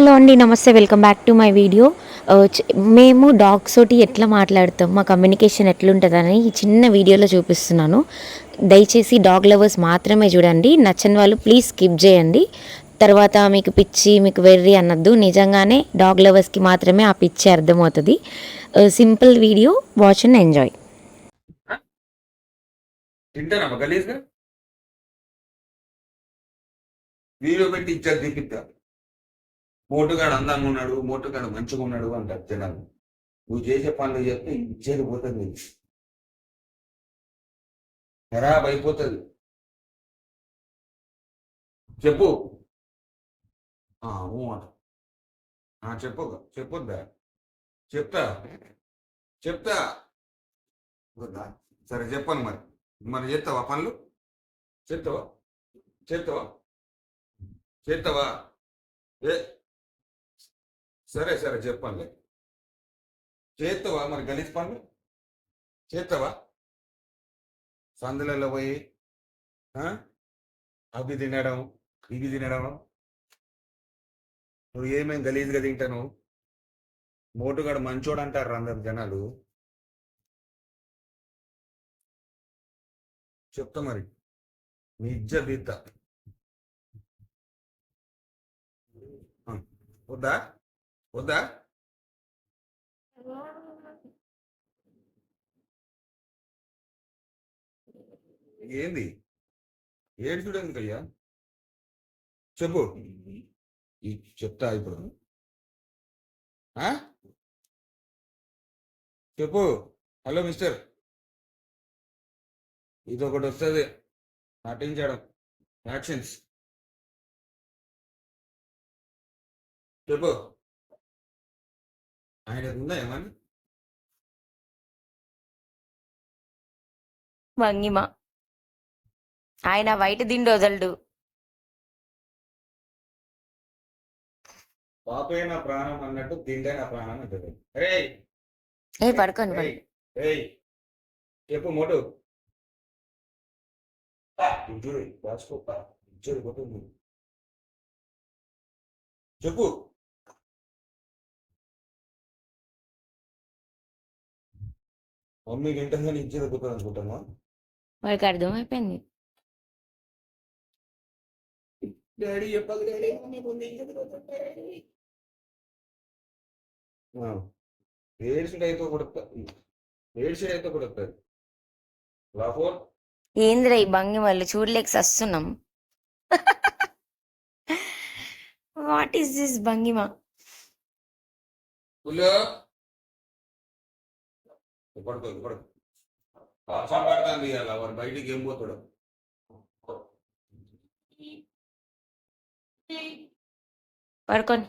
Hello అండి నమస్తే welcome back to my video. మేము డాగ్స్ తోటి ఎట్లా మాట్లాడతాం మా కమ్యూనికేషన్ ఎట్లుంటుందని ఈ చిన్న వీడియోలో చూపిస్తున్నాను. దయచేసి డాగ్ లవర్స్ మాత్రమే చూడండి నచ్చని వాళ్ళు ప్లీజ్ స్కిప్ చేయండి. తర్వాత మీకు పిచ్చి మీకు వెర్రి అన్నద్దు నిజంగానే డాగ్ లవర్స్కి మాత్రమే ఆ పిచ్చి అర్థమవుతుంది. Simple video watch and enjoy. Video పెట్టి ఇచ్చారు మోటుగాడు అందంగా ఉన్నాడు మోటుగాడు మంచిగా ఉన్నాడు అంటారు జనాలు నువ్వు చేసే పనులు చెప్తే ఇచ్చేది పోతుంది. ఖరాబ్ అయిపోతుంది. చెప్పు. అంట. ఆ, చెప్పు చెప్పొద్దా? చెప్తా. చెప్తా. సరే చెప్పను మరి. మరి చేస్తావా పనులు? చేస్తావా? చేస్తావా? చేస్తావా? ఏ? సరే సరే చెప్పండి. చేస్తావా మరి గలీజ్ పనులు? చేస్తావా సందులలో పోయి ఆ? అవి తినడం ఇవి తినడం. నువ్వు ఏమేమి గలీజ్గా తింటాను? మోటుగాడు మంచోడు అంటారు అందరు జనాలు. చెప్తా మరి. నిజ ఇజ్జత్ వద్దా? వద్దా? ఏంది? ఏడు చూడండి చెప్పు. ఈ చెప్తా ఇప్పుడు. ఆ? చెప్పు. Hello mister. ఇది ఒకటి వస్తుంది నటించడం యాక్షన్స్. చెప్పు. ఉందా భంగిమ ఆయన వైట్ దిండి వదలడు పాపే నా ప్రాణం అన్నట్టు తిండే నా ప్రాణం అంటది రే ఏ పడుకోండి రేయ్ రేయ్ చెప్పు మోటు చూడు రాసుకో చూడు చెప్పు మమ్మీ వింటంగానే ఇచ్చేది పోతుంది అనుకుంటామా? వాడికి అర్థమైపోయింది. డాడీ చెప్పాలి డాడీ. ఏడ్చుడు అయితే కొడుతా ఏడ్చుడు అయితే కొడుతుంది లాఫోర్ ఏందిరా ఈ భంగిమలు చూడలేక సస్తున్నాం. వాట్ ఈస్ దిస్ భంగిమ? పడుకో పడుకో వర్షం పడుతుంది ఇవాళ వాడు బయటికి ఏం పోతాడు? పడుకోండి.